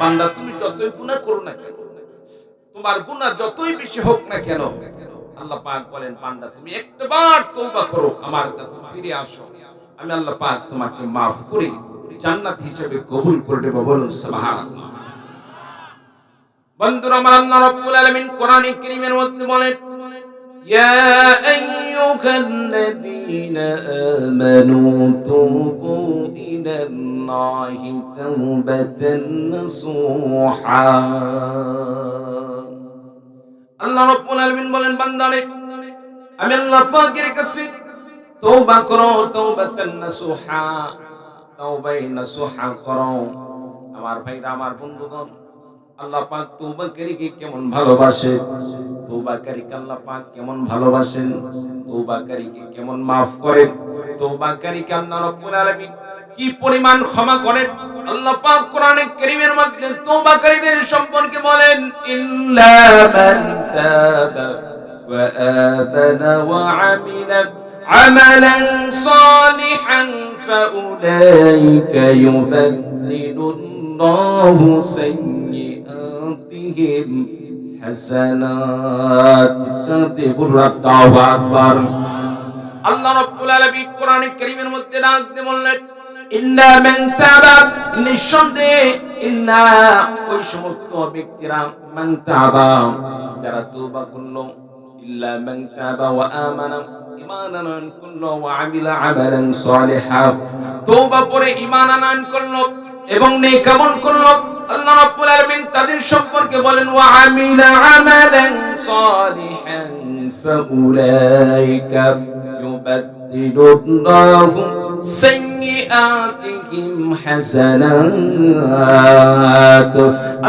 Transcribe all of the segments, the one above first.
বান্দা তুমি যতই গুনাহ করো না কেন তোমার গুনাহ যতই বেশি হোক না কেন আল্লাহ পাক বলেন বান্দা তুমি একবার তওবা করো আমার কাছে ফিরে আসো আমি আল্লাহ পাক তোমাকে মাফ করে জান্নাত হিসেবে কবুল করে দেব বলুন সুবহানাল্লাহ বন্ধুরা আমার আল্লাহ রাব্বুল আলামিন কোরআনে কারীমের মধ্যে বলেন يا أيها الذين آمنوا توبوا إلى الله توبة نصوحا আল্লাহ রাব্বুল আলামিন বলেন বান্দারে আমি আল্লাহ পাকের কাছে তওবা করো তওবাতান নাসুহা তওবাই নাসুহা করো আমার ভাইরা আমার বন্ধুগণ আল্লাহ পাক তওবাকারীকে কেমন ভালোবাসে তওবাকারীকে আল্লাহ পাক কেমন ভালোবাসেন তওবাকারীকে কেমন maaf করেন তওবাকারীকে আল্লাহ রাব্বুল আলামিন কি পরিমাণ ক্ষমা করেন? আল্লাহ পাক কোরআনে কারীমের মধ্যে তওবাকারীদের সম্পর্কে বলেন, ইল্লা মান তাবা ওয়া আমানা ওয়া আমিলা আমালান সালিহান ফাউলাইকা ইউবাদদিলুল্লাহু সাইয়্যাতিহিম হাসানাত। তাদেবুর রাব্বাহু আল্লাহ রাব্বুল আলামিন কোরআনে কারীমের মধ্যে ডাক দিয়ে বললেন ইন্না মান তাবা, নিঃসন্দেহে ইল্লা ওই সমস্ত ব্যক্তিরা মান তাবা, যারা তওবা করল, ইল্লা মান তাবা ওয়া আমানা আনয়ন করল ওয়া আমিলা আমালান সালিহা। তওবা পরে ঈমান আনয়ন করল এবং নেই, কেমন করল আল্লাহ রাব্বুল আলামিন তাদের সম্পর্কে বলেন, ওয়া আমিলা আমালান সালিহান ইউবাদদিলু আল্লাহু সাইয়্যাতিহিম হাসানাত।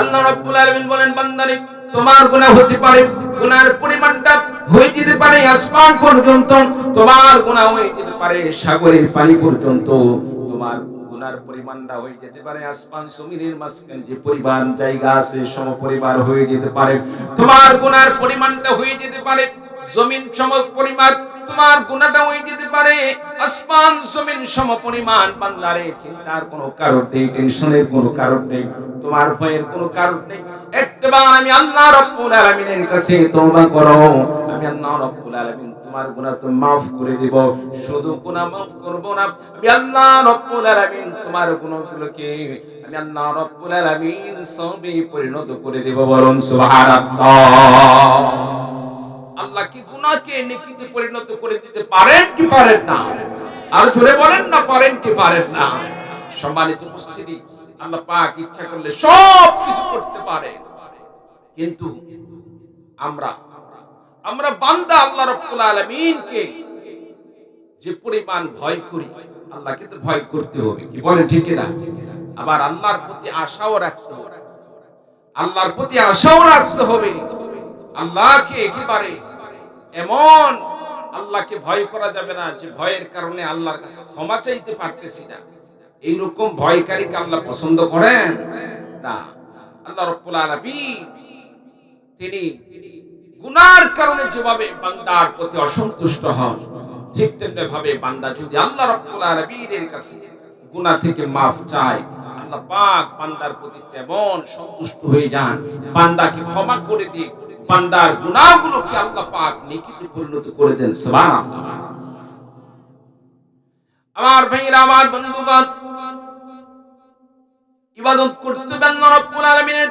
আল্লাহ রাব্বুল আলামিন বলেন, বান্দারে, তোমার গুনাহ হতে পারে, গুনার পরিমাণটা হয়ে যেতে পারে আসমান পর্যন্ত, তোমার গুনাহ হয়ে যেতে পারে সাগরের পানি পর্যন্ত, তোমার গুনার পরিমাণটা হয়ে যেতে পারে। আসমান জমিনের মাঝখানে যে পরিমাণ জায়গা আছে সম পরিবার হয়ে যেতে পারে। তোমার গুনার পরিমাণটা হয়ে যেতে পারে। জমিন সম পরিমাণ তোমার গুনাহটা হয়ে যেতে পারে। আসমান, জমিন সম পরিমাণ বান্দারে, চিন্তার কোনো কারণ নেই, টেনশনের কোনো কারণ নেই, তোমার ভয়ের কোনো কারণ নেই। একবার আমি আল্লাহ রাব্বুল আলামিনের কাছে তওবা করো। আমি আল্লাহ রাব্বুল আলামিন তোমার গুনাহ তো maaf করে দেব। শুধু গুনাহ maaf করব না। আমি আল্লাহ রাব্বুল আলামিন তোমার গুনাহগুলোকে আমি আল্লাহ রাব্বুল আলামিন সবে পরিণত করে দেব বলুন সুবহানাল্লাহ। আল্লাহ কি গুনাহকে নেকিতে পরিণত করে দিতে পারেন কি পারেন না? আর জোরে বলেন না পারেন কি পারেন না? সম্মানিত উপস্থিতি, আল্লাহ পাক ইচ্ছা করলে সব কিছু করতে পারে। কিন্তু আমরা আমরা বান্দা আল্লাহ রাব্বুল আলামিনকে যে পরিমাণ ভয় করি, আল্লাহকে তো ভয় করতে হবে, কি বলে ঠিক না আবার আল্লাহর প্রতি আশাও রাখতে হবে, আল্লাহর প্রতি আশাও রাখতে হবে, আল্লাহকে একেবারে এমন আল্লাহকে ভয় করা যাবে না যে ভয়ের কারণে আল্লাহর কাছে ক্ষমা চাইতে পারতেছি না। এইরকম ভয়কারীকে আল্লাহ পছন্দ করেন? না। আল্লাহ রব্বুল আলামিন, তিনি গুনার কারণে যেভাবে বান্দার প্রতি অসন্তুষ্ট হন, ঠিক তেমনি ভাবে বান্দা যদি আল্লাহ রব্বুল আলামিনের কাছে গুনাহ থেকে মাফ চায়, আল্লাহ পাক বান্দার প্রতি তেমন সন্তুষ্ট হয়ে যান। বান্দাকে ক্ষমা করে দিয়ে বান্দার গুনাহগুলোকে আল্লাহ পাক নেকিতে পরিণত করে দেন। সুবহানাল্লাহ। আমার ভাইরা আমার বন্ধুগণ, ইবাদত করতে আল্লাহ রাব্বুল আলামিনের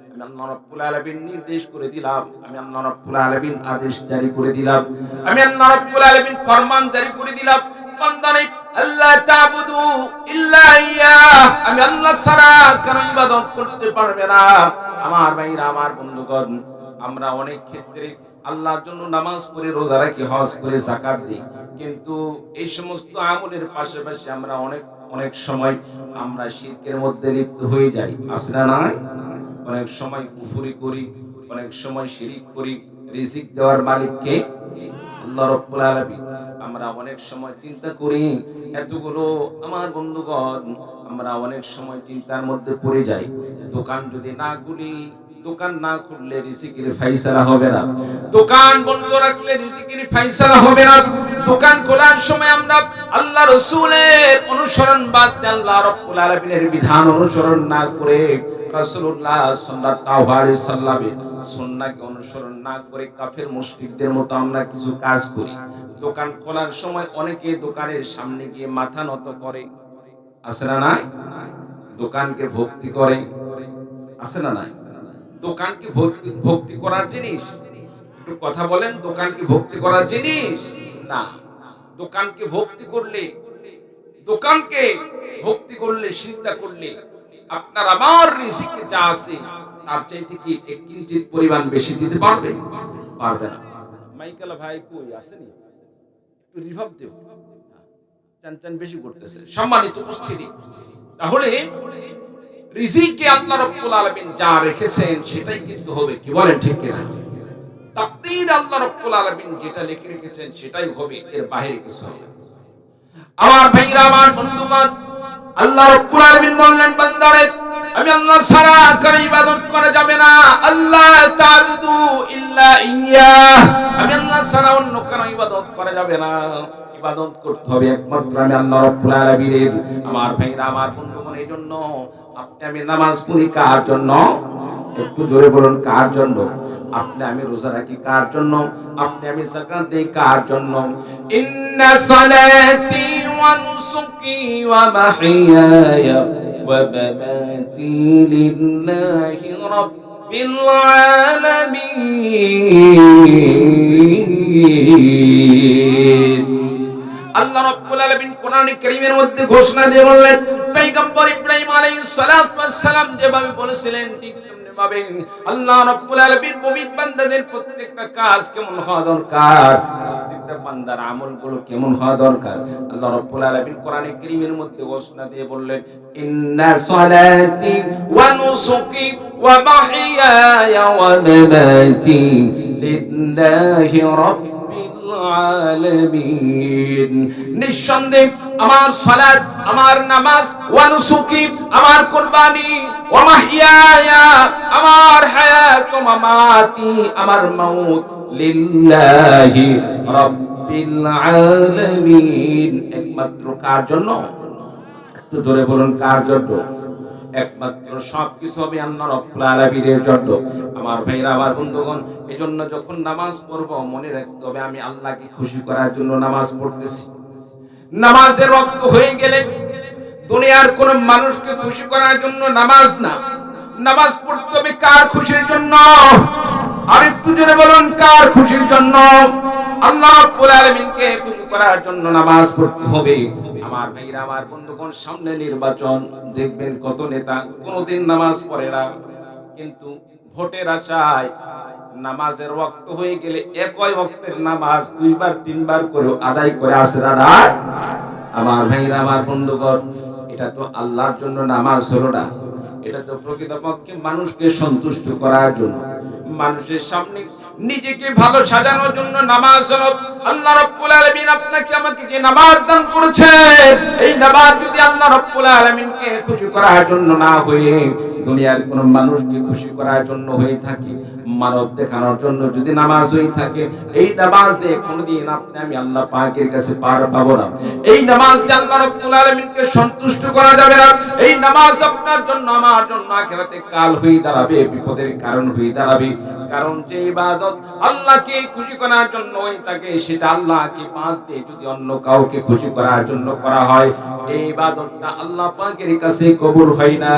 আমার ভাইরা, আমার বন্ধুগণ, আমরা অনেক ক্ষেত্রে আল্লাহর জন্য নামাজ পড়ে রোজা রাখি, হজ করে যাকাত দিই। কিন্তু এই সমস্ত আমলের পাশাপাশি আমরা অনেক অনেক সময় আমরা শিরকের মধ্যে লিপ্ত হয়ে যাই। আসলে নাই? অনেক সময় কুফুরি করি, অনেক সময় শিরিক করি, রিজিক দেওয়ার মালিককে আল্লাহ রব্বুল আলামিন। আমরা অনেক সময় চিন্তা করি, এতগুলো আমার বন্ধুগণ, আমরা অনেক সময় চিন্তার মধ্যে পড়ে যাই। দোকান যদি না খুলি, দোকান না খুললে রিজিকের ফাইসালা হবে না। দোকান বন্ধ রাখলে রিজিকের ফাইসালা হবে না। দোকান খোলার সময় আমরা আল্লাহ রসুলের অনুসরণ বাদ আল্লাহ রব্বুল আলামিনের বিধান অনুসরণ না করে রাসূলুল্লাহ সাল্লাল্লাহু আলাইহি সাল্লামের সুন্নাহকে অনুসরণ না করে কাফের মুশরিকদের মতো আমরা কিছু কাজ করি। দোকান খোলার সময় অনেকে দোকানের সামনে গিয়ে মাথা নত করে। আছে না নাই? দোকানকে ভক্তি করে। আছে না নাই? দোকান কি ভক্তি ভক্তি করার জিনিস? একটু কথা বলেন দোকান কি ভক্তি করার জিনিস? না। দোকানকে ভক্তি করলে, দোকানকে ভক্তি করলে চিন্তা করলে আপনার আমার রিজিকে যা আছে, তার চাইতে কি এক কিঞ্চিত পরিমাণ বেশি দিতে পারবে? পারবে না। মাইকেল, ভাই কই? আসেনি? একটু রিভাব দেও। চান চান বেশি করতেছে। সম্মানিত উপস্থিতি। তাহলে রিজিকে আল্লাহ রাব্বুল আলামিন যা রেখেছেন, সেটাই কিন্তু হবে। কি বলেন ঠিক কিনা? তাকদীর আল্লাহ রাব্বুল আলামিন যেটা লিখে রেখেছেন, সেটাই হবে। এর বাইরে কিছু হবে না। আমার ভাইরা, আমার বন্ধুগণ আল্লাহ রাব্বুল আলামিন বললেন, বান্দারে, আমি আল্লাহ ছাড়া কারও ইবাদত করা যাবে না। আল্লাহ তাবুদু ইল্লা ইয়া। আমি আল্লাহ ছাড়া অন্য কারও ইবাদত করা যাবে না। ইবাদত করতে হবে একমাত্র আমি আল্লাহ রাব্বুল আলামিনের। আমার ভাইরা, আমার বন্ধুগণ এই জন্য আপনি আমি নামাজ পড়ি কার জন্য? একটু জোরে বলুন, কার জন্য? আপনি আমি রোজা রাখি কার জন্য? আপনি আমি যাকাত দেই কার জন্য? ইন্না সালাতি ওয়া নুসুকি ওয়া মাহইয়ায়া ওয়া মামাতি লিল্লাহি রাব্বিল আলামিন। আল্লাহ রাব্বুল আলামিন কোরআনে কারীমের মধ্যে ঘোষণা দিয়ে বললেন, পয়গম্বর ইব্রাহিম আলাইহিস সালাম যেভাবে বলেছিলেন, ঠিক ভাবে আল্লাহ রাব্বুল আলামিন মুমিন বান্দাদের প্রত্যেকটা কাজ কেমন হওয়া দরকার? প্রত্যেকটা বান্দার আমলগুলো কেমন হওয়া দরকার? আল্লাহ রাব্বুল আলামিন কোরআনে কারীমের মধ্যে ঘোষণা দিয়ে বললেন, ইন্না সালাতি ওয়া নুসুকি ওয়া মাহিয়ায়া ওয়া মামাতি লিল্লাহি রাব্বিল আমার সালাত, আমার নামাজ, ওয়া নুসুকি, আমার কুরবানি, ওয়া মাহইয়ায়া আমার হায়াত ওয়া মামাতি, আমার মাউত লিল্লাহি রাব্বিল আলামিন। একমাত্র কার জন্য? একটু জোরে বলুন, কার জন্য? একমাত্র সবকিছু হবে আল্লাহ রব্বুল আলামিনের জন্য। আমার ভাইরা, আমার বন্ধুগণ, এজন্য যখন নামাজ পড়ব, মনে রাখতে হবে আমি আল্লাহকে খুশি করার জন্য নামাজ পড়তেছি। নামাজের রক্ত হয়ে গেলে দুনিয়ার কোন মানুষকে খুশি করার জন্য নামাজ না। নামাজ পড়তে হবে কার খুশির জন্য? আর একটু জোরে বলুন, কার খুশির জন্য? আল্লাহ রাব্বুল আলামিনকে খুশি করার জন্য নামাজ পড়তে হবে। আমার ভাইরা, আমার বন্ধুগণ, সামনে নির্বাচন, দেখবেন কত নেতা কোনোদিন নামাজ পড়ে না। কিন্তু ভোটের আশায় নামাজের ওয়াক্ত হয়ে গেলে একই ওয়াক্তের নামাজ দুইবার, তিনবার করে আদায় করে আসে না। আমার ভাইরা, আমার বন্ধুগণ, এটা তো আল্লাহর জন্য নামাজ হলো না। এটা তো প্রকৃতপক্ষে মানুষকে সন্তুষ্ট করার জন্য। মানুষের সামনে নিজেকে ভালো সাজানোর জন্য নামাজ আল্লাহ রাব্বুল আলামিন আপনাকে আমাকে যে নামাজ দান করেছেন এই নামাজ যদি আল্লাহ রাব্বুল আলামিনকে খুশি করার জন্য না হয়ে দুনিয়ার কোন মানুষকে খুশি করার জন্য হয়ে থাকে, মানব দেখানোর জন্য যদি নামাজ হয়ে থাকে, এই নামাজ দিয়ে কোনদিন আপনি আমি আল্লাহ পাকের কাছে পার পাবো না। এই নামাজ দিয়ে আল্লাহ রাব্বুল আলামিনকে সন্তুষ্ট করা যাবে না। এই নামাজ আপনার জন্য, আমার জন্য আখিরাতে কাল হয়ে দাঁড়াবে, বিপদের কারণ হয়ে দাঁড়াবে। কারণ যে ইবাদত আল্লাহকে খুশি করার জন্য তাকে, সেটা আল্লাহকে বাদ দিয়ে যদি অন্য কাউকে খুশি করার জন্য করা হয়, এই ইবাদতটা আল্লাহ পাকের কাছে কবুল হয় না।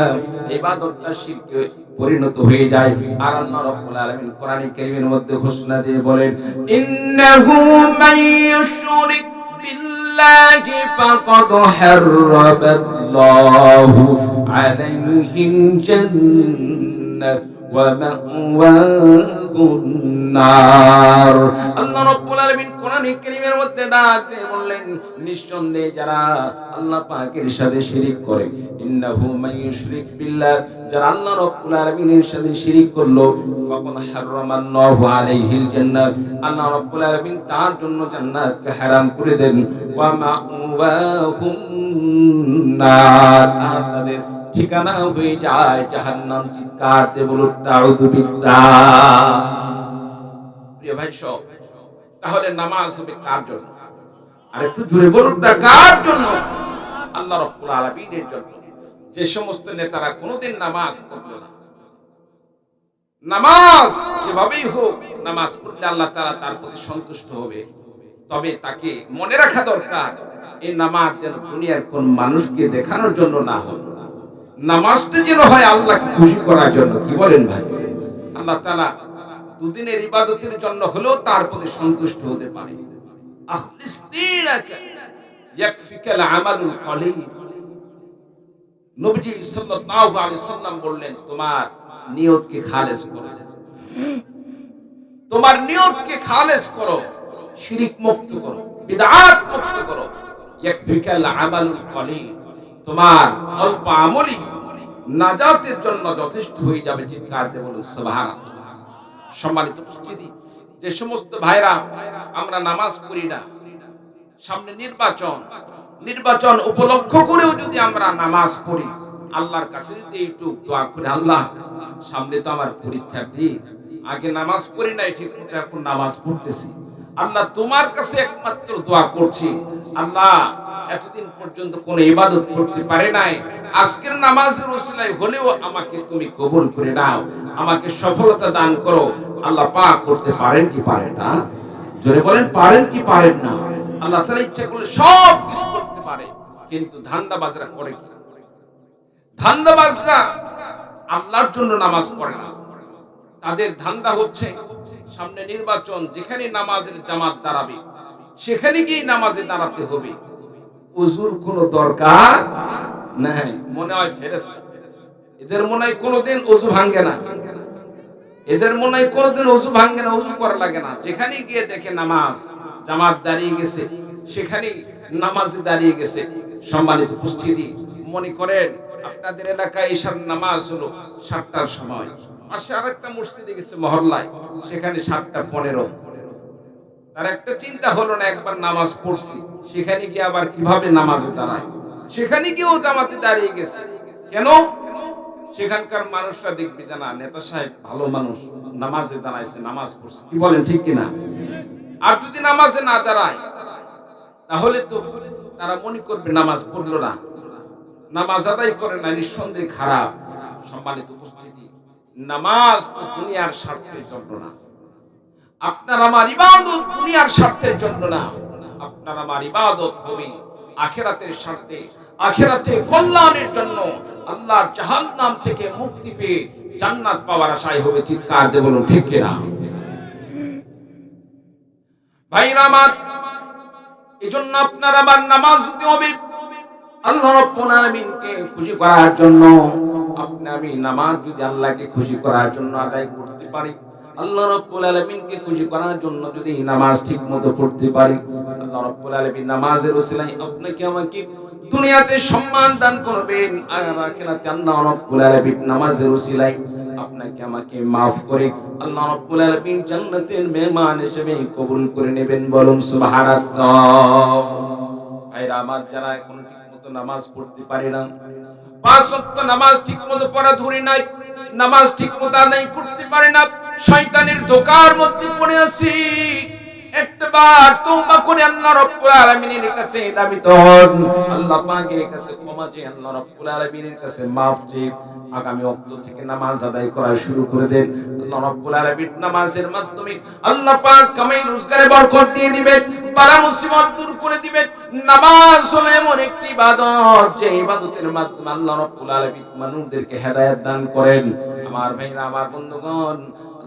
এই ইবাদতটা শিরকে পরিণত হয়ে যায়। আর আল্লাহ রাব্বুল আলামিন কোরআনে কারীমের মধ্যে ঘোষণা দিয়ে বলেন, ইন্নাহু মাইয়ুশরিক বিল্লাহি ফাকাদ হারাবাল্লাহু আলাইহিম জান্নাহ। তার জন্য হারাম করে দেন। ঠিকানা হয়ে যায় জাহান্নাম চিৎকার তাহলে নামাজ হবে কার জন্য? আর একটু জোরে কার জন্য? আল্লাহ রাব্বুল জন্য। যে সমস্ত নেতারা কোনোদিন নামাজ পড়ল না, নামাজ যেভাবেই হোক, নামাজ পড়লে আল্লাহ তাআলা তার প্রতি সন্তুষ্ট হবে। তবে তাকে মনে রাখা দরকার, এই নামাজ যেন দুনিয়ার কোন মানুষকে দেখানোর জন্য না হয়। নামাজটা যেন হয় আল্লাহকে খুশি করার জন্য, কি বলেন ভাই? আল্লাহ তাআলা দুদিনের ইবাদতের জন্য হলেও তার প্রতি সন্তুষ্ট হতে পারে। নবীজি সাল্লাল্লাহু আলাইহি সাল্লাম বললেন, তোমার নিয়তকে খালেস করো। তোমার নিয়তকে খালেস করো, শিরিক মুক্ত করো বিদআত মুক্ত করো। ইয়াকফিকাল আমালুল কলিল। তোমার অল্প আমলই নাজাতের জন্য যথেষ্ট হয়ে যাবে, চিৎকার দিয়ে বলুন সম্মানিত উপস্থিতি, যে সমস্ত ভাইরা আমরা নামাজ পড়ি না, সামনে নির্বাচন নির্বাচন উপলক্ষ করেও যদি আমরা নামাজ পড়ি, আল্লাহর কাছে যদি একটু দোয়া করে, আল্লাহ, সামনে তো আমার পরীক্ষা দিই আগে নামাজ পড়ি নাই, ঠিক মতো এখন নামাজ পড়তেছি। আল্লাহ তোমার কাছে একমাত্র দোয়া করছি, আল্লাহ এতদিন পর্যন্ত কোন ইবাদত করতে পারে নাই। আজকের নামাজের ওসিলায় হলেও আমাকে তুমি কবুল করে নাও, আমাকে সফলতা দান করো। আল্লাহ পাক করতে পারেন কি পারেন না? জোরে বলেন, পারেন কি পারেন না? আল্লাহ তাআলা ইচ্ছা করলে সব কিছু করতে পারে, কিন্তু ধান্দাবাজরা করে কি? ধান্দাবাজরা আল্লাহর জন্য নামাজ পড়ে না। তাদের ধান্দা হচ্ছে সামনে নির্বাচন, যেখানে নামাজের জামাত দাঁড়াবে, সেখানে গিয়ে নামাজে দাঁড়াতে হবে। উজুর দরকার নাই। মনে হয় ফেরেশতা। এদের মনে হয় কোনোদিন ভাঙ্গে না। এদের মনে হয় কোনোদিন ভাঙ্গে না করা লাগে না। যেখানে গিয়ে দেখে নামাজ, জামাত দাঁড়িয়ে গেছে, সেখানে নামাজে দাঁড়িয়ে গেছে। সম্মানিত উপস্থিতি, মনে করেন আপনাদের এলাকায় ঈশার নামাজ হলো সাতটার সময়। পাশে আরেকটা মসজিদে গেছে মহল্লায়, সেখানে সাতটা পনেরো। তার একটা চিন্তা হলো না, একবার নামাজ পড়ছি, সেখানে গিয়ে আবার কীভাবে নামাজে দাঁড়ায়? সেখানে গিয়েও জামাতে দাঁড়িয়ে গেছে। কেন? সেখানকার মানুষরা দেখবে যে, না, নেতা সাহেব ভালো মানুষ, নামাজে দাঁড়াইছে, নামাজ পড়ছে। কি বলেন, ঠিক কিনা আর যদি নামাজে না দাঁড়ায়, তাহলে তো তারা মনে করবে নামাজ পড়ল না। নামাজ আদায় করে না, নিঃসন্দেহে খারাপ। সম্মানিত উপস্থিতি, নামাজ তো দুনিয়ার স্বার্থের জন্য না। আপনার আমার ইবাদত দুনিয়ার স্বার্থের জন্য না। আপনার আমার ইবাদত হবে আখেরাতের স্বার্থে আখেরাতে কল্যাণের জন্য। আল্লাহর জাহান্নাম থেকে মুক্তি পেয়ে জান্নাত পাওয়ার আশায় হবে চিৎকার দিয়ে বলুন, ঠিক কিনা? ভাইরা আমার, এজন্য আপনার আমার নামাজ দিতে হবে। আল্লাহ রাব্বুল আলামিনকে খুশি করার জন্য, আপনি আমি নামাজ যদি আল্লাহকে খুশি করার জন্য আদায় করতে পারি আল্লাহ রাব্বুল আলামিনকে খুশি করার জন্য যদি নামাজ ঠিকমতো পড়তে পারি, আল্লাহ রাব্বুল আলামিন নামাজের ওসিলায় আপনাকে আমাকে দুনিয়াতে সম্মান দান করবেন আর আখিরাতে আল্লাহ রাব্বুল আলামিন নামাজের ওসিলায় আপনাকে আমাকে maaf করে, আল্লাহ রাব্বুল আলামিন জান্নাতের মেহমান হিসেবে কবুল করে নেবেন বলুন সুবহানাল্লাহ। ভাইরা আমার যারা এখন ঠিকমতো নামাজ পড়তে পারে না, পাঁচ ওয়াক্ত নামাজ ঠিকমতো পড়া ধরে নাই, নামাজ ঠিকমতো আদায় করতে পারে না শয়তানের ধোকার মধ্যে পড়ে আছি। একবার তওবা করে আল্লাহ রাব্বুল আলামিনের কাছে দাবিত হন। আল্লাহ পাকের কাছে ক্ষমা চেয়ে আল্লাহ রাব্বুল আলামিনের কাছে maaf চেয়ে আগামী ওয়াক্ত থেকে নামাজ আদায় করা শুরু করে দেন। আল্লাহ রাব্বুল আলামিন নামাজের মাধ্যমে আল্লাহ পাক কামাই রোজগারে বরকত দিয়ে দিবেন, বালা মুসিবত দূর করে দিবেন। নামাজ হলো এমন একটি ইবাদত, যে ইবাদতের মাধ্যমে আল্লাহ রাব্বুল আলামিন মানুষদেরকে হেদায়েত দান করেন। আমার ভাইরা, আমার বন্ধুগণ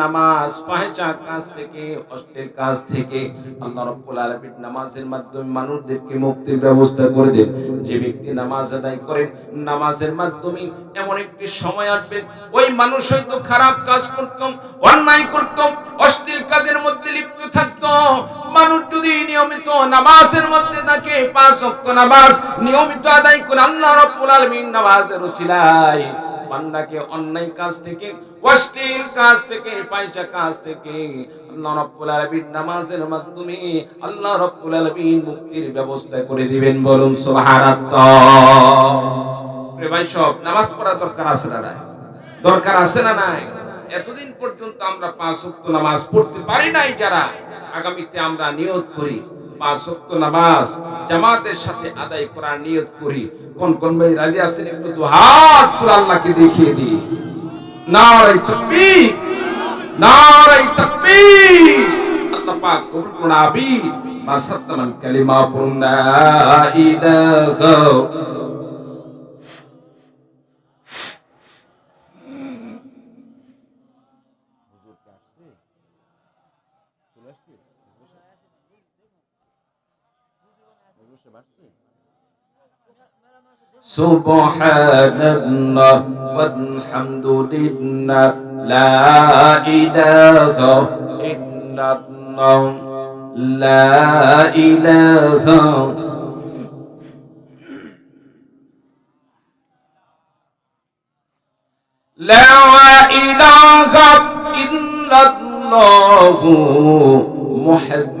নামাজ ফাহেসা কাজ থেকে অশ্লীল কাজ থেকে আল্লাহ রাব্বুল আলামিন নামাজের মাধ্যমে মানুষদেরকে মুক্তির ব্যবস্থা করে দেন। যে ব্যক্তি নামাজ আদায় করে, নামাজের মাধ্যমে এমন একটি সময় আসবে, ওই মানুষ হয়তো খারাপ কাজ করত, অন্যায় করত, অশ্লীল কাজের মধ্যে লিপ্ত থাকতো। মানুষ যদি নিয়মিত নামাজের মধ্যে থাকে, পাঁচ ওয়াক্ত নামাজ নিয়মিত আদায় করে আল্লাহ রাব্বুল আলামিন নামাজের উসিলায় বান্দাকে অন্যায় কাজ থেকে, অশ্লীল কাজ থেকে পয়সা কাজ থেকে, আল্লাহ রাব্বুল আলামিন নামাজের মাধ্যমে আল্লাহ রাব্বুল আলামিন মুক্তির ব্যবস্থা করে দিবেন বলুন সুবহানাল্লাহ। প্রিয় ভাই সব, নামাজ পড়ার দরকার আছে না নাই? দরকার আছে না নাই? এতদিন পর্যন্ত আমরা পাঁচ ওয়াক্ত নামাজ পড়তে পারি নাই যারা। আগামীতে আমরা নিয়ত করি। পাঁচ ওয়াক্ত নামাজ, জামাতের সাথে আদায় করার নিয়ত করি। কোন কোন ভাই রাজি আছেন একটু দুহাত তুলে আল্লাহকে দেখিয়ে দিই। নারাই তাকবীর নারাই তাকবীর। আল্লাহ পাক কবুল করুন, আমিন। মা সাত্তামান কালিমা পড়ুন, লা ইলাহা سبحان الله والحمد لله لا إله إلا الله لا إله لا إله إلا الله محمد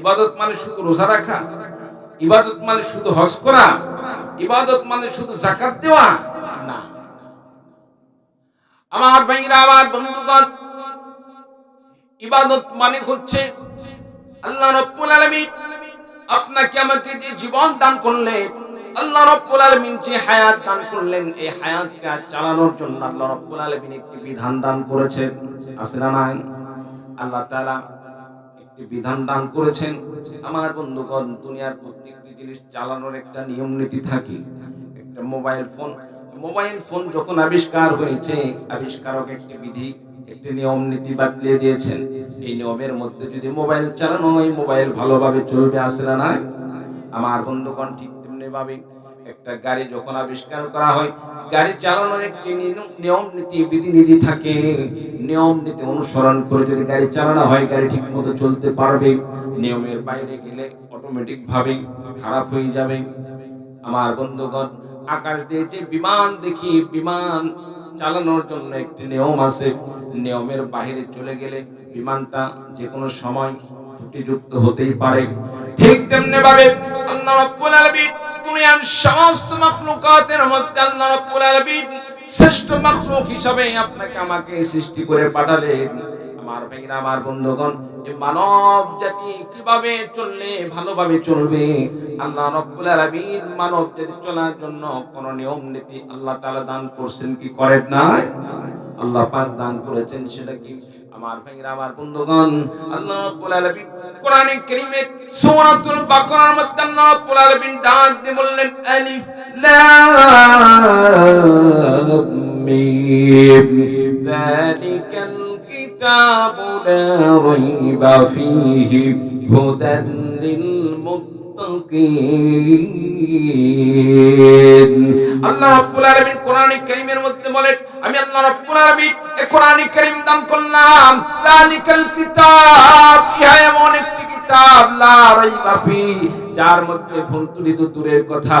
ইবাদত মানে শুধু রোজা রাখা, ইবাদত মানে শুধু হজ করা, ইবাদত মানে শুধু জাকাত দেওয়া? না। আমার ভাইরা আমার বন্ধুগণ, ইবাদত মানে হচ্ছে আল্লাহ রাব্বুল আলামিন আপনাকে আমাকে যে জীবন দান করলেন, আল্লাহ রাব্বুল আলামিন যে হায়াত দান করলেন, এই হায়াতকে আর চালানোর জন্য আল্লাহ রাব্বুল আলামিন একটি বিধান দান করেছেন। আছে না নাই? আল্লাহ তাআলা বিধান দান করেছেন। আমার বন্ধুগণ, দুনিয়ার প্রত্যেকটি জিনিস চালানোর একটা নিয়ম নীতি থাকে। একটা মোবাইল ফোন মোবাইল ফোন যখন আবিষ্কার হয়েছে, আবিষ্কারক একটি বিধি, একটি নিয়ম নীতি বাতলিয়ে দিয়েছেন। এই নিয়মের মধ্যে যদি মোবাইল চালানো হয়, মোবাইল ভালোভাবে চলবে আসলে না আমার বন্ধুগণ ঠিক তেমনি ভাবে একটা গাড়ি যখন আবিষ্কার করা হয়, গাড়ি চালানোর একটি নিয়ম- নীতি, বিধিনিধি থাকে। নিয়ম নীতি অনুসরণ করে যদি গাড়ি চালানো হয়, গাড়ি ঠিক মতো চলতে পারবে। নিয়মের বাইরে গেলে অটোমেটিক ভাবে খারাপ হয়ে যাবে। আমার বন্ধুগণ, আকাশ দিয়েছে বিমান দেখি, বিমান চালানোর জন্য একটি নিয়ম আছে। নিয়মের বাইরে চলে গেলে বিমানটা যে কোনো সময় ত্রুটিযুক্ত হতেই পারে। ঠিক তেমনি ভাবে আল্লাহ রাব্বুল আলামিন দুনিয়ার সমস্ত মখলুকাতের মধ্যে আল্লাহ রাব্বুল আলামিন শ্রেষ্ঠ মখলুক আপনাকে আমাকে সৃষ্টি করে পাঠালেন। আমার ভাইরা, আমার বন্ধুগণ মানব জাতি কীভাবে চললে ভালোভাবে চলবে? আল্লাহ রাব্বুল আলামিন মানব জাতি চলার জন্য কোন নিয়ম নীতি আল্লাহ তাআলা দান করছেন কি করেন না আল্লাহ পাক দান করেছেন, সেটা কি আমার ভাইরা আমার বন্ধুগণ? আল্লাহ রাব্বুল আলামিন কোরআনে কারীমে সূরাতুল বাকারার মধ্যে আল্লাহ রাব্বুল আলামিন ডাক দিয়ে বললেন, আলিফ লাম মিম। যালিকাল কিতাবু লা রাইবা ফীহি হুদান লিল বলেন, আমি আল্লাহ রাব্বুল আলামিন এই করলাম। কিতাব, ইহা কিতাব, লা রাইবা যার মধ্যে ভুল তুলিত দূরের কথা।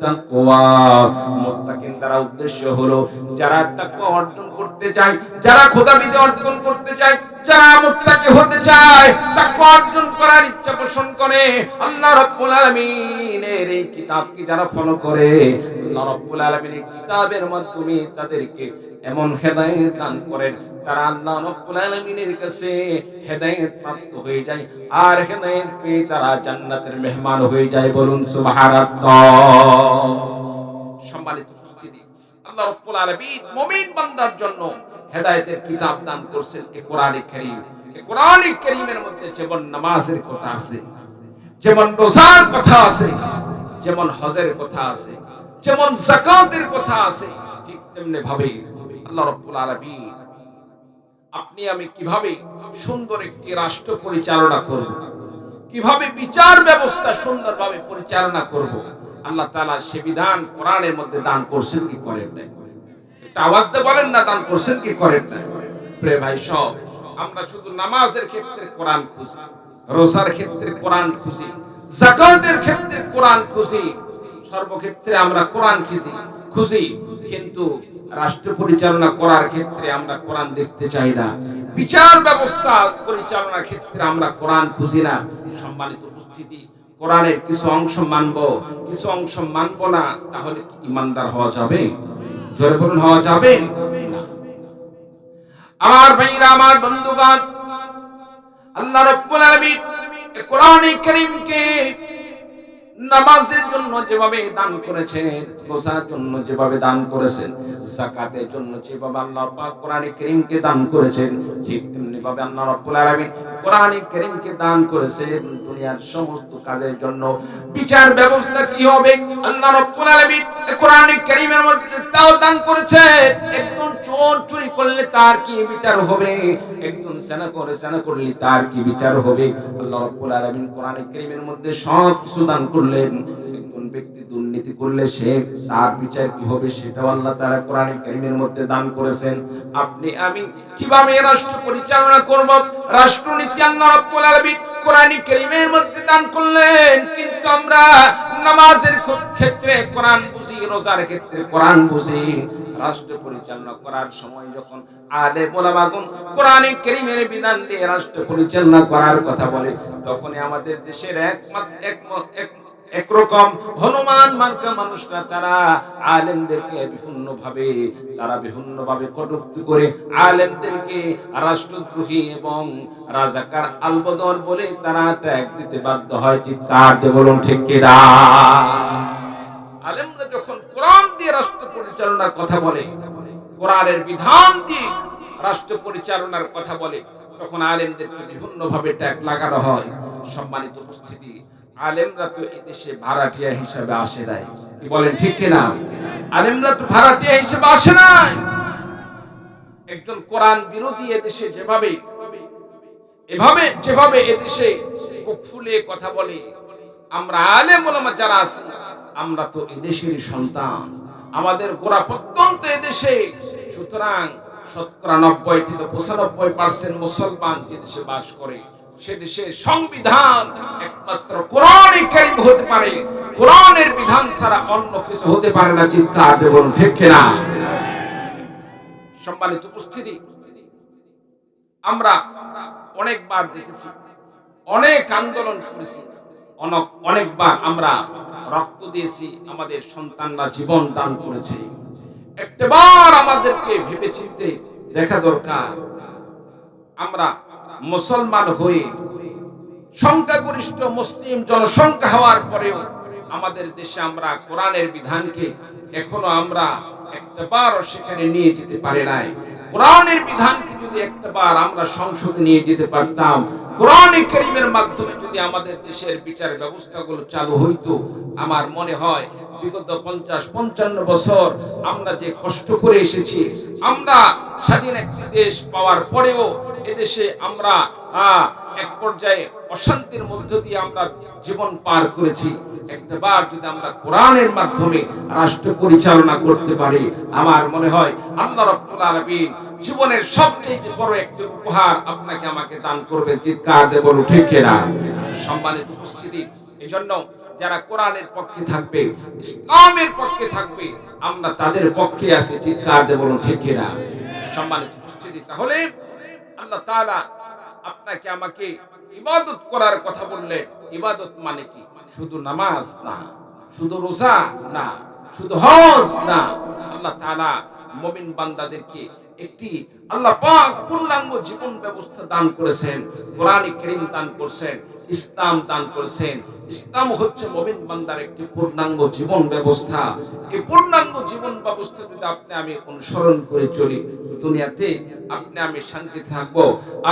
তাকওয়া। উদ্দেশ্য হলো যারা তাকওয়া অর্জন করতে চায় যারা খোদাবিদ অর্জন করতে চায় যারা মুত্তাকি হতে চায় তাকওয়া অর্জন করার ইচ্ছা পোষণ করে। আল্লাহ এই কিতাবকে যারা ফলো করে, আল্লাহ কিতাবের মাধ্যমে তাদেরকে এমন দান করেন। তারা আল্লাহ কাছে প্রাপ্ত হয়ে যায়, আর হেদায়েত পেয়ে তারা জান্নাতের মেহমান হয়ে যায়। বলুন সম্মানিত আল্লাহ রাব্বুল আলামিন মুমিন বান্দার জন্য হেদায়েতের কিতাব দান করছেন এই কোরআনে কারীম। এই কোরআনে কারীমের মধ্যে যেমন নামাজের কথা আছে, যেমন রোজার কথা আছে, যেমন হজের কথা আছে, যেমন যাকাতের কথা আছে, ঠিক তেমনি ভাবে আল্লাহ রাব্বুল আলামিন, আপনি আমি কীভাবে সুন্দর একটি রাষ্ট্র পরিচালনা করব? কীভাবে বিচার ব্যবস্থা সুন্দরভাবে পরিচালনা করব? আল্লাহ তাআলা সে বিধান কোরআনের মধ্যে দান করছেন কি করেন নাই? একটা আওয়াজ দিয়ে বলেন না দান করছেন কি করেন না? প্রে ভাই, সব। আমরা শুধু নামাজের ক্ষেত্রে কোরআন খুঁজি, রোজার ক্ষেত্রে কোরআন খুঁজি, যাকাতের ক্ষেত্রে কোরআন খুঁজি, সর্বক্ষেত্রে আমরা কোরআন খুঁজি খুঁজি। কিন্তু রাষ্ট্র পরিচালনা করার ক্ষেত্রে আমরা কোরআন দেখতে চাই না। বিচার ব্যবস্থা পরিচালনার ক্ষেত্রে আমরা কোরআন খুঁজি না। সম্মানিত উপস্থিতি, কোরআনের কিছু অংশ মানব, কিছু অংশ মানব না, তাহলে ইমানদার হওয়া যাবে? জোরে হওয়া যাবে? আমার ভাইরা, আমার বন্ধুগণ, আল্লাহ রব্বুল আলামিন কোরআনে কারীমকে নামাজের জন্য যেভাবে দান করেছেন, রোজার জন্য যেভাবে দান করেছেন যাকাতের জন্য যেভাবে আল্লাহ পাক কোরআনে কারীমকে দান করেছেন, ঠিক তেমনি ভাবে আল্লাহ রাব্বুল আলামিন কোরআনে কারীমকে দান করেছেন দুনিয়ার সমস্ত কাজের জন্য। বিচার ব্যবস্থা কি হবে? আল্লাহ রাব্বুল আলামিন কোরআনে কারীমের মধ্যে তাও দান করেছেন একজন চোর চুরি করলে তার কি বিচার হবে? একজন সেনা করে সেনা করলে তার কি বিচার হবে? আল্লাহ রাব্বুল আলামিন কোরআনে কারীমের মধ্যে সব কিছু দান করলেন। ব্যক্তি দুর্নীতি করলে সে তার বিচার কি হবে সেটাও আল্লাহ তাআলা কোরআনে কারীমের মধ্যে দান করেছেন। আপনি, আমি কীভাবে রাষ্ট্র পরিচালনা করব? রাষ্ট্রনীতি আল্লাহ রাব্বুল আলামিন কোরআনে কারীমের মধ্যে দান করলেন। কিন্তু আমরা নামাজের ক্ষেত্রে কোরআন বুঝি, রোজার ক্ষেত্রে কোরআন বুঝি। রাষ্ট্র পরিচালনা করার সময় যখন আলে মোলামাগুন বিধান দিয়ে রাষ্ট্র পরিচালনা করার কথা বলে, তখনই আমাদের দেশের একমাত্র এক একরকম হনুমান মার্কা মানুষরা, তারা আলেমদেরকে বিভিন্ন ভাবে তারা বিভিন্ন ভাবে কটূক্তি করে আলেমদেরকে রাষ্ট্রদ্রোহী এবং রাজাকার আলবদল বলে তারা ট্যাগ দিতে বাধ্য হয়। চিৎকার দিয়ে বলুন, ঠিক কিনা আলেমরা যখন কোরআন দিয়ে রাষ্ট্র পরিচালনার কথা বলে, কোরআনের বিধান দিয়ে রাষ্ট্র পরিচালনার কথা বলে, তখন আলেমদেরকে বিভিন্ন ভাবে ট্যাগ লাগানো হয়। সম্মানিত উপস্থিতি আলেমরা তো এদেশে ভাড়াটিয়া হিসাবে আসে নাই। কি বলেন, ঠিক কিনা? আলেমরা তো ভাড়াটিয়া হিসাবে আসে নাই। একজন কোরআন বিরোধী এদেশে যেভাবে, এভাবে, যেভাবে এদেশে বুক ফুলে কথা বলে, আমরা আলেম ওলামা যারা আছি, আমরা তো এদেশেরই সন্তান। আমাদের গোড়া প্রত্যন্ত এদেশে সুতরাং শতকরা নব্বই থেকে পঁচানব্বই পার্সেন্ট মুসলমান যে দেশে বাস করে। সে দেশের সংবিধান একমাত্র কোরআনই কারিম হতে পারে। কোরআনের বিধান ছাড়া অন্য কিছু হতে পারে না চিন্তা দেবন ঠিক না? সম্মানিত উপস্থিতি, আমরা অনেকবার দেখেছি, অনেক আন্দোলন করেছি, অনেক, অনেকবার আমরা রক্ত দিয়েছি, আমাদের সন্তানরা জীবন দান করেছে। একটাবার আমাদেরকে ভেবে চিনতে দেখা দরকার, আমরা মুসলমান হয়ে সংখ্যাগরিষ্ঠ মুসলিম জনসংখ্যা হওয়ার পরেও আমাদের দেশে আমরা কোরআনের বিধানকে এখনও আমরা একটাবারও সেখানে নিয়ে যেতে পারি নাই। কোরআনের বিধানকে যদি একটাবার আমরা সংসদে নিয়ে যেতে পারতাম, কোরআনে কারীমের মাধ্যমে যদি আমাদের দেশের বিচার ব্যবস্থাগুলো চালু হইতো, আমার মনে হয় বিগত পঞ্চাশ, পঞ্চান্ন বছর আমরা যে কষ্ট করে এসেছি, আমরা স্বাধীন একটি দেশ পাওয়ার পরেও এদেশে আমরা এক পর্যায়ে অশান্তির মধ্য দিয়ে আমরা জীবন পার করেছি। একটা বার যদি আমরা কোরআনের মাধ্যমে রাষ্ট্র পরিচালনা করতে পারি, আমার মনে হয় আল্লাহ রাব্বুল আলামিন জীবনের সবচেয়ে বড় একটি উপহার আপনাকে আমাকে দান করবে চিৎকার দেব ঠিক কিনা? সম্মানিত উপস্থিতি। এই জন্য যারা কোরআনের পক্ষে থাকবে, ইসলামের পক্ষে থাকবে, আমরা তাদের পক্ষে আছি চিৎকার দেব ঠিক কিনা? সম্মানিত উপস্থিতি, তাহলে আল্লাহ তাআলা আপনাকে আমাকে ইবাদত করার কথা বললেন। ইবাদত মানে কি? শুধু নামাজ না, শুধু রোজা না, শুধু হজ না। আল্লাহ তাআলা মুমিন বান্দাদেরকে একটি আল্লাহ পাক পূর্ণাঙ্গ জীবন ব্যবস্থা দান করেছেন, কোরআনে কারীম দান করেছেন। ইসলাম দান করেছেন। ইসলাম হচ্ছে মুমিন বান্দার একটি পূর্ণাঙ্গ জীবন ব্যবস্থা। এই পূর্ণাঙ্গ জীবন ব্যবস্থা যদি আপনি আমি অনুসরণ করে চলি দুনিয়াতে আপনি আমি শান্তি থাকব,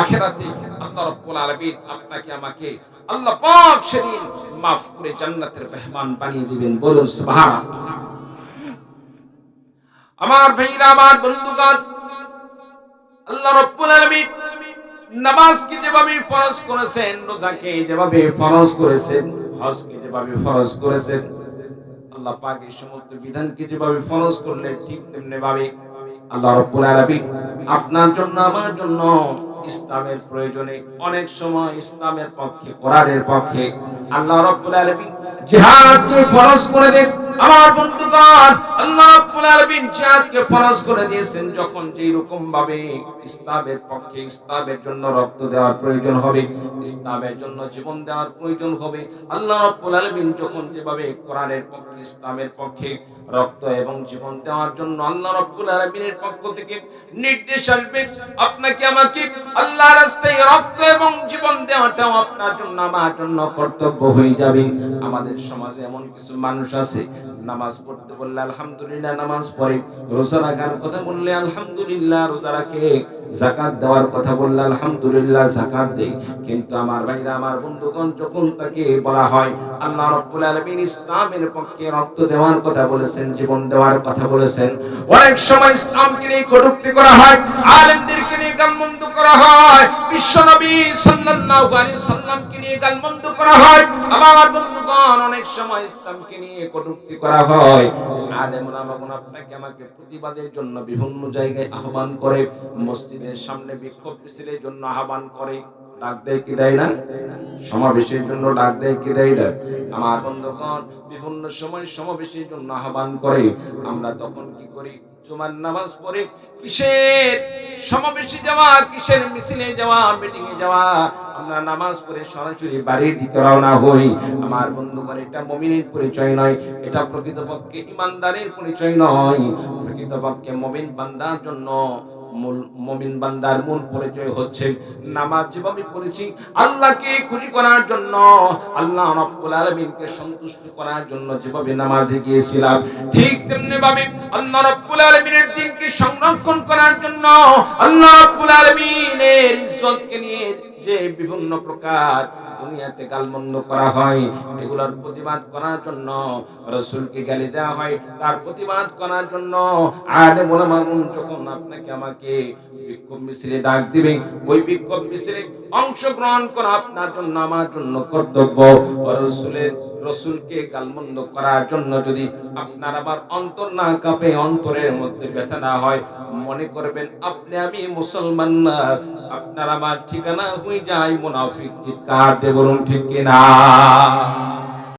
আখেরাতে আল্লাহ রাব্বুল আলামিন আপনাকে, আমাকে আল্লাহ পাক সেদিন মাফ করে জান্নাতের মেহমান বানিয়ে দিবেন। বলুন সুবহানাল্লাহ। আমার ভাইরা, আমার বন্ধুগণ, আল্লাহ রাব্বুল আলামিন নামাজকে যেভাবে ফরজ করেছেন রোজাকে যেভাবে ফরজ করেছেন হজকে যেভাবে ফরজ করেছেন, আল্লাহ পাক এই সমস্ত বিধানকে যেভাবে ফরজ করলেন, ঠিক তেমনি ভাবে আল্লাহ রাব্বুল আলামিন আপনার জন্য, আমার জন্য ইসলামের প্রয়োজনে অনেক সময় ইসলামের পক্ষে, কোরআনের পক্ষে আল্লাহ রাব্বুল আলামিন জিহাদকে ফরজ করে দেন। আমার বন্ধুগণ, আল্লাহ রাব্বুল আলামিন জিহাদকে ফরজ করে দিয়েছেন যখন যেই রকম ভাবে ইসলামের পক্ষে ইসলামের জন্য রক্ত দেওয়ার প্রয়োজন হবে, ইসলামের জন্য জীবন দেওয়ার প্রয়োজন হবে, আল্লাহ রাব্বুল আলামিন যখন যেভাবে কোরআনের পক্ষে, ইসলামের পক্ষে রক্ত এবং জীবন দেওয়ার জন্য আল্লাহ রাব্বুল আলামিনের পক্ষ থেকে নির্দেশ আসবে, আপনাকে আমাকে আল্লাহ রাস্তায় রক্ত এবং জীবন দেওয়াটাও আপনার জন্য, আমার জন্য কর্তব্য হয়ে যাবে। আমাদের সমাজে এমন কিছু মানুষ আছে নামাজ পড়তে বললে আলহামদুলিল্লাহ নামাজ পড়ে। রোজা রাখার কথা বললে আলহামদুলিল্লাহ, রোজা রাখে। জাকাত দেওয়ার কথা বললে আলহামদুলিল্লাহ জাকাত দেয় কিন্তু আমার ভাইরা, আমার বন্ধুগণ, যখন তাকে বলা হয়, আল্লাহ রাব্বুল আলামিন ইসলামের পক্ষে রক্ত দেওয়ার কথা বলেছেন, জীবন দেওয়ার কথা বলেছেন, অনেক সময় ইসলামকে নিয়ে কটূক্তি করা হয়। আলেমদেরকে নিয়ে গালমন্দ করা হয়। বিশ্বনবী সাল্লাল্লাহু আলাইহি সাল্লামকে নিয়ে গালমন্দ করা হয়। আমার বন্ধুগণ, অনেক সময় ইসলামকে নিয়ে কটূক্তি করা হয়। আপনাকে আমাকে প্রতিবাদের জন্য বিভিন্ন জায়গায় আহ্বান করে, মসজিদের সামনে বিক্ষোভ মিছিলের জন্য আহ্বান করে। ডাক দেয় কি দেয় না? সমাবেশের জন্য ডাক দেয় কি দেয় না? আমার বন্ধুগণ, বিভিন্ন সময় সমাবেশের জন্য আহ্বান করে। আমরা তখন কি করি? জুমার নামাজ পড়ে কিসের সমাবেশে যাওয়া, কিসের মিছিলে যাওয়া মিটিং এ যাওয়া, আমরা নামাজ পড়ে সরাসরি বাড়ির দিকে রওনা হই। আমার বন্ধুগণ, এটা মমিনের পরিচয় নয়, এটা প্রকৃতপক্ষে ইমানদারের পরিচয় নয়। প্রকৃতপক্ষে মমিন বান্দার জন্য মমিন বান্দার মূল পরিচয় হচ্ছে নামাজ যেভাবে পড়েছি, আল্লাহকে খুশি করার জন্য, আল্লাহ রাব্বুল আলামিনকে সন্তুষ্ট করার জন্য যেভাবে নামাজে গিয়েছিলাম, ঠিক তেমনি ভাবে আল্লাহ রাব্বুল আলামিনের দিনকে সংরক্ষণ করার জন্য, আল্লাহ রাব্বুল আলামিনের ইজ্জতকে নিয়ে যে বিভিন্ন প্রকার দুনিয়াতে গালমন্দ করা হয়, এগুলোর প্রতিবাদ করার জন্য রসুলকে গালি দেওয়া হয়। তার প্রতিবাদ করার জন্য আলে মোলামাগুন যখন আপনাকে আমাকে বিক্ষোভ মিছিলে ডাক দিবে, ওই বিক্ষোভ মিছিলে অংশগ্রহণ করা আপনার জন্য, আমার জন্য কর্তব্য। রসুলের রসুলকে গালমন্দ করার জন্য যদি আপনার আবার অন্তর না কাঁপে, অন্তরের মধ্যে ব্যথা না হয়, মনে করবেন, আপনি আমি মুসলমান না। আপনার আমার ঠিকানা হয়ে যায়, মুনাফিক চিৎকার দিয়ে বলুন, ঠিক কিনা?